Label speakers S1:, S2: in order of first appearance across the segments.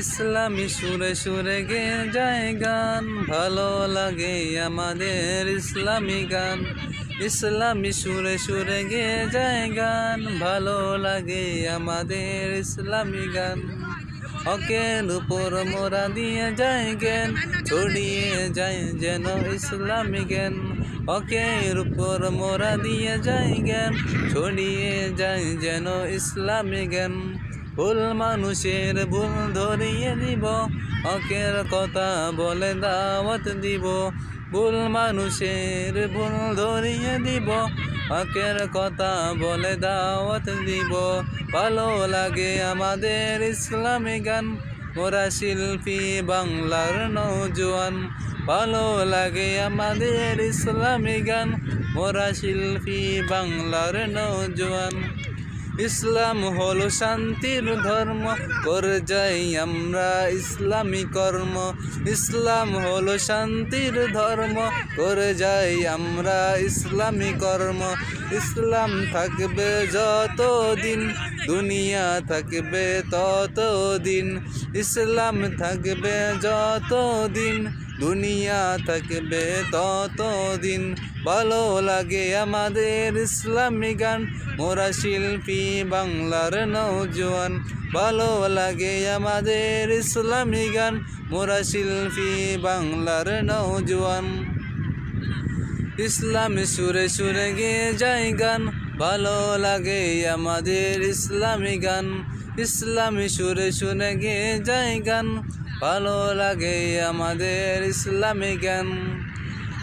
S1: ইসলামী সুরে সুরে গে যায় গান। ভালো লাগে আমাদের ইসলামী গান। ইসলামী সুরে সুরে গে যায় গান। ভালো লাগে আমাদের ইসলামী গান। অকের উপর মোরা দিয়ে যায় জ্ঞান। ছড়িয়ে যায় যেন ইসলামী জ্ঞান। অকের উপর মোরা দিয়ে যায় জ্ঞান। ছড়িয়ে যায় যেন ইসলামী জ্ঞান। ভুল মানুষের ভুল ধরিয়ে দিব, অকের কথা বলে দাওয়াত দিব। ভুল মানুষের ভুল ধরিয়ে দিব হকের কথা বলে দাওয়াত দিব। ভালো লাগে আমাদের ইসলামী গান, মোরা শিল্পী বাংলার নৌজোয়ান ভালো লাগে আমাদের ইসলামী গান, মোরা শিল্পী বাংলার নৌজোয়ান ইসলাম হলো শান্তির ধর্ম করে যাই আমরা ইসলামী কর্ম। ইসলাম হলো শান্তির ধর্ম করে যাই আমরা ইসলামী কর্ম। ইসলাম থাকবে যতদিন, দুনিয়া থাকবে ততদিন। ইসলাম থাকবে যতদিন, দুনিয়া থাকবে ততদিন। ভালো লাগে আমাদের ইসলামী গান। মোরা শিল্পী বাংলার নৌজোয়ান। ভালো লাগে আমাদের ইসলামী গান। মোরা শিল্পী বাংলার নৌজোয়ান। ইসলামী সুরে সুরে গিয়ে যাই গান। ভালো লাগে আমাদের ইসলামী গান। ইসলামী সুরে সুরে গিয়ে যাই গান। ভালো লাগে আমাদের ইসলামী গান।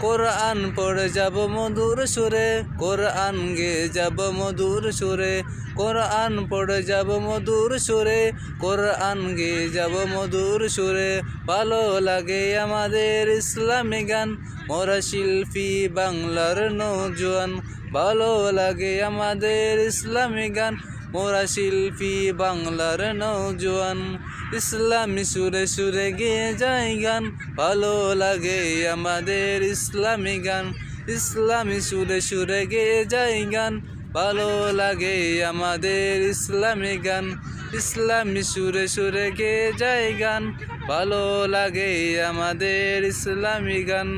S1: কোরআন পড়ে যাব মধুর সুরে, কোরআন গে যাব মধুর সুরে, কোরআন পড়ে যাব মধুর সুরে, কোরআন গে যাব মধুর সুরে। ভালো লাগে আমাদের ইসলামী গান, মোরা শিল্পী বাংলার নৌজোয়ান ভালো লাগে আমাদের ইসলামী গান মোরা শিল্পী বাংলার নৌজোয়ান ইসলামী সুরে সুরে গিয়ে যাই গান। ভালো লাগে আমাদের ইসলামী গান। ইসলামী সুরে সুরে গিয়ে যাই গান। ভালো লাগে আমাদের ইসলামী গান। ইসলামী সুরে সুরে গিয়ে যাই গান। ভালো লাগে আমাদের ইসলামী গান।